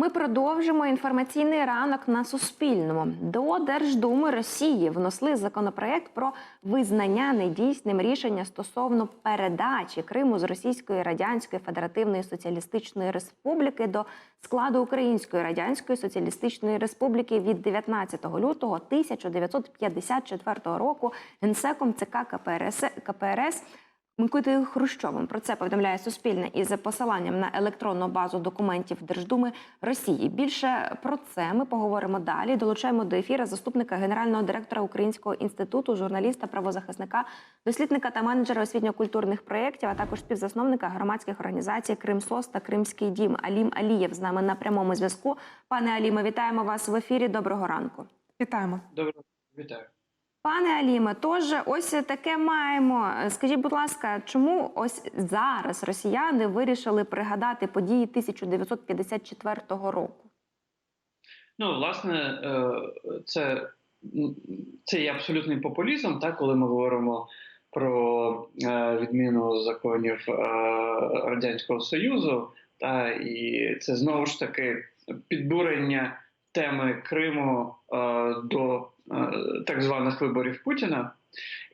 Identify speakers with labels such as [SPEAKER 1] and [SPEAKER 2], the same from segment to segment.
[SPEAKER 1] Ми продовжимо інформаційний ранок на Суспільному. До Держдуми Росії внесли законопроект про визнання недійсним рішення стосовно передачі Криму з Російської Радянської Федеративної Соціалістичної Республіки до складу Української Радянської Соціалістичної Республіки від 19 лютого 1954 року генсеком ЦК КПРС КПРС Микитою Хрущовим про це повідомляє Суспільне із посиланням на електронну базу документів Держдуми Росії. Більше про це ми поговоримо далі. Долучаємо до ефіру заступника генерального директора Українського інституту, журналіста, правозахисника, дослідника та менеджера освітньо-культурних проєктів, а також співзасновника громадських організацій Кримсос та Кримський дім Алім Алієв з нами на прямому зв'язку. Пане Аліме, вітаємо вас в ефірі. Доброго ранку.
[SPEAKER 2] Вітаємо.
[SPEAKER 3] Добре, вітаю.
[SPEAKER 1] Пане Аліме, тож ось таке маємо. Скажіть, будь ласка, чому ось зараз росіяни вирішили пригадати події 1954 року?
[SPEAKER 3] Ну, власне, е, це, це є абсолютний популізм, так, коли ми говоримо про е, відміну законів е, Радянського Союзу, та, і це знову ж таки підбурення теми Криму до так званих виборів Путіна.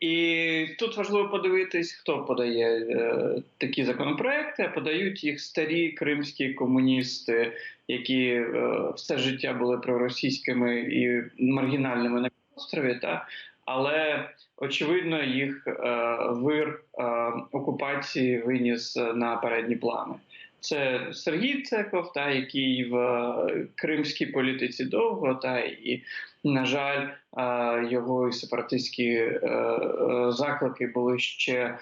[SPEAKER 3] І тут важливо подивитись, хто подає е, такі законопроекти. а Подають їх старі кримські комуністи, які е, все життя були проросійськими і маргінальними на острові. Та але очевидно їх е, вир е, окупації виніс на передні плани. Це Сергій Цеков, та який в е, кримській політиці довго, та і на жаль, е, його сепаратистські е, заклики були ще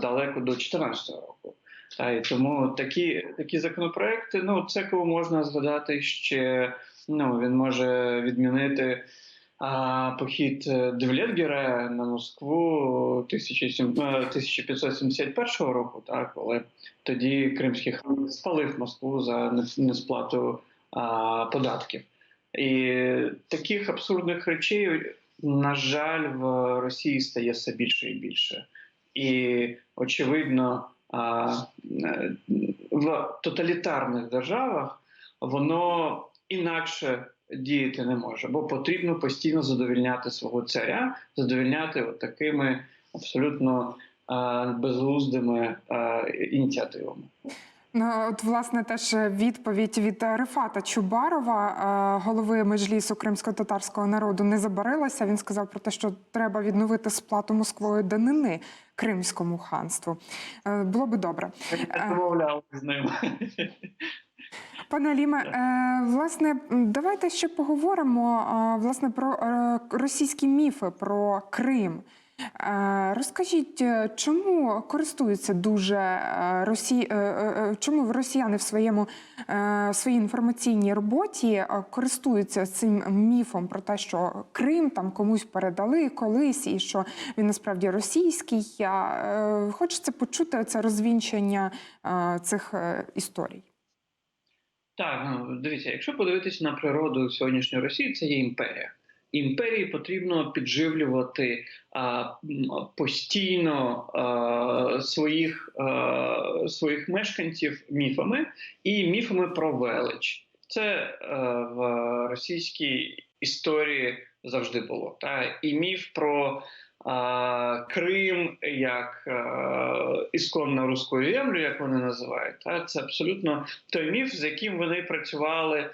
[SPEAKER 3] далеко до 2014 року. Та і тому такі такі законопроекти, ну Цекову можна згадати ще. Ну він може відмінити а, похід Девлєтгера на Москву 1571 року, так коли тоді кримський хан спалив Москву за несплату а, податків. І таких абсурдних речей, на жаль, в Росії стає все більше і більше. І очевидно, а, в тоталітарних державах воно інакше діяти не може, бо потрібно постійно задовільняти свого царя, задовільняти от такими абсолютно а, безглуздими а, ініціативами.
[SPEAKER 2] Ну, от, власне, теж відповідь від Рифата Чубарова, голови меджлісу кримсько-татарського народу, не забарилася. Він сказав про те, що треба відновити сплату Москвою данини Кримському ханству. Е, було би добре.
[SPEAKER 3] Я домовляв з ним.
[SPEAKER 2] Пане Аліме, е, власне, давайте ще поговоримо власне про е, російські міфи про Крим. Розкажіть, чому користуються дуже Росі... чому росіяни в своєму в своїй інформаційній роботі користуються цим міфом про те, що Крим там комусь передали колись, і що він насправді російський? Хочеться почути це розвінчення цих історій.
[SPEAKER 3] Так, ну дивіться, якщо подивитися на природу сьогоднішньої Росії, це є імперія. Імперії потрібно підживлювати а, постійно а, своїх а, своїх мешканців міфами і міфами про велич. Це а, в російській історії завжди було. Та і міф про Крим як а, ісконно руську землю, як вони називають. Це абсолютно той міф, з яким вони працювали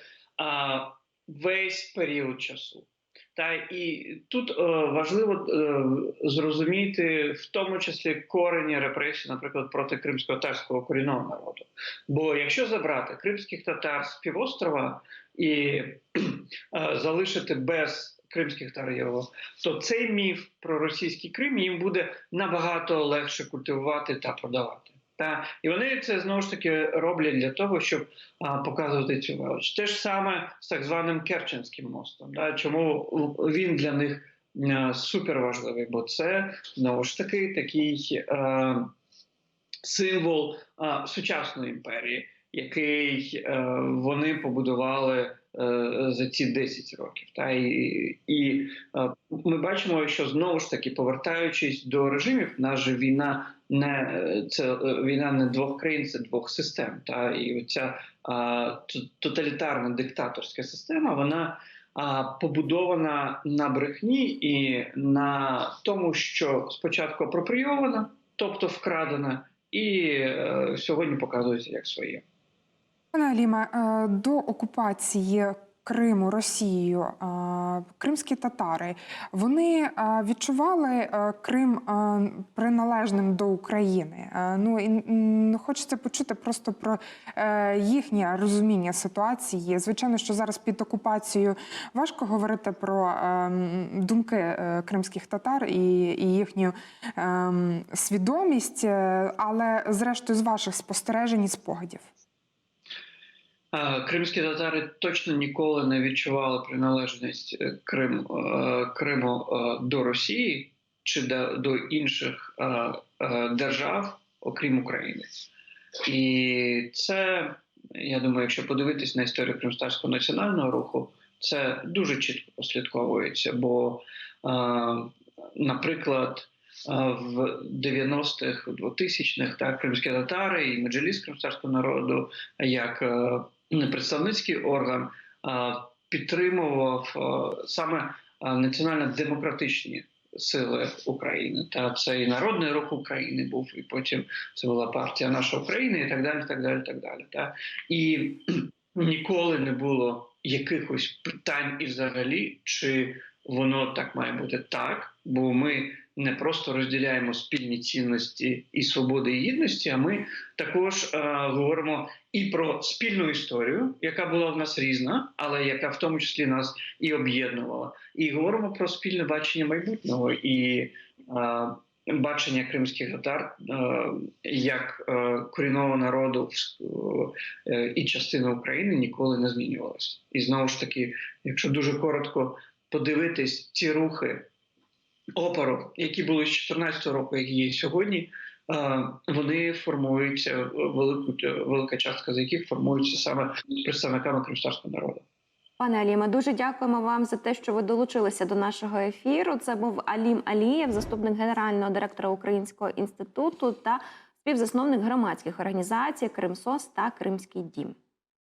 [SPEAKER 3] весь період часу. Та і тут е, важливо е, зрозуміти в тому числі корені репресій, наприклад, проти кримсько-татарського корінного народу. Бо якщо забрати кримських татар з півострова і е, залишити без кримських татарів, то цей міф про російський Крим їм буде набагато легше культивувати та продавати. Та і вони це знову ж таки роблять для того, щоб а, показувати цю велич. Те ж саме з так званим Керченським мостом. Да? Чому він для них а, супер важливий? Бо це знову ж таки такий а, символ а, сучасної імперії, який а, вони побудували. За ці 10 років, та і і ми бачимо, що знову ж таки повертаючись до режимів, наша війна не це е, війна не двох країн, це двох систем. Та і ця тоталітарна диктаторська система, вона побудована на брехні і на тому, що спочатку апропрійована, тобто вкрадена, і е, сьогодні показується як своє.
[SPEAKER 2] Пане Аліме, е, до окупації Криму Росією е, кримські татари вони е, відчували Крим приналежним до України. Ну і хочеться почути просто про їхнє розуміння ситуації. Звичайно, що зараз під окупацією важко говорити про думки кримських татар і, їхню е, свідомість, але зрештою з ваших спостережень і спогадів.
[SPEAKER 3] Кримські татари точно ніколи не відчували приналежність е, Крим, е, Криму е, до Росії чи до, інших держав, окрім України. І це, я думаю, якщо подивитись на історію кримстарського національного руху, це дуже чітко послідковується. Бо, наприклад, в 90-х, 2000-х так, кримські татари і меджліс кримстарського народу як представницький орган підтримував е, саме е, національно-демократичні сили України. Та це і Народний рух України був, і потім це була партія Наша Україна, і так далі. так далі, так далі. Та? І ніколи не було якихось питань і взагалі, чи воно так має бути так, бо ми не просто розділяємо спільні цінності і свободи і гідності, а ми також е, говоримо і про спільну історію, яка була в нас різна, але яка в тому числі нас і об'єднувала, і говоримо про спільне бачення майбутнього і е, бачення кримських татар е, як е, корінного народу в- е, і частини України ніколи не змінювалося. І знову ж таки, якщо дуже коротко подивитись ці рухи опору, які були з 14 року, які є сьогодні. е, Вони формуються велику велика частка з яких формуються саме представниками кримського народу.
[SPEAKER 1] Пане Аліме, дуже дякуємо вам за те, що ви долучилися до нашого ефіру. Це був Алім Алієв, заступник генерального директора Українського інституту та співзасновник громадських організацій Кримсос та Кримський дім.